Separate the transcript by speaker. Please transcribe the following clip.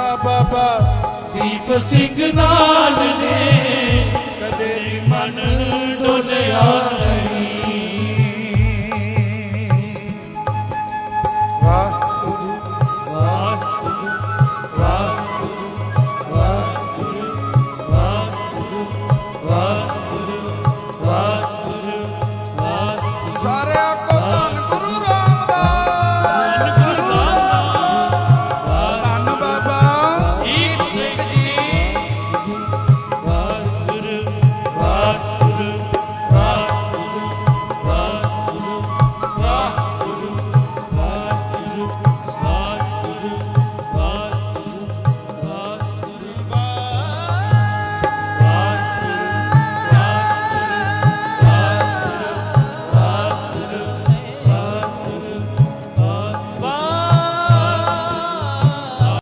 Speaker 1: ਦਾ ਬਾਬਾ।
Speaker 2: ਦੀਪ ਸਿੰਘ ਨਾਲ ਨੇ ਕਦੇ ਵੀ ਮਨ ਡੋਲਿਆ Thank you.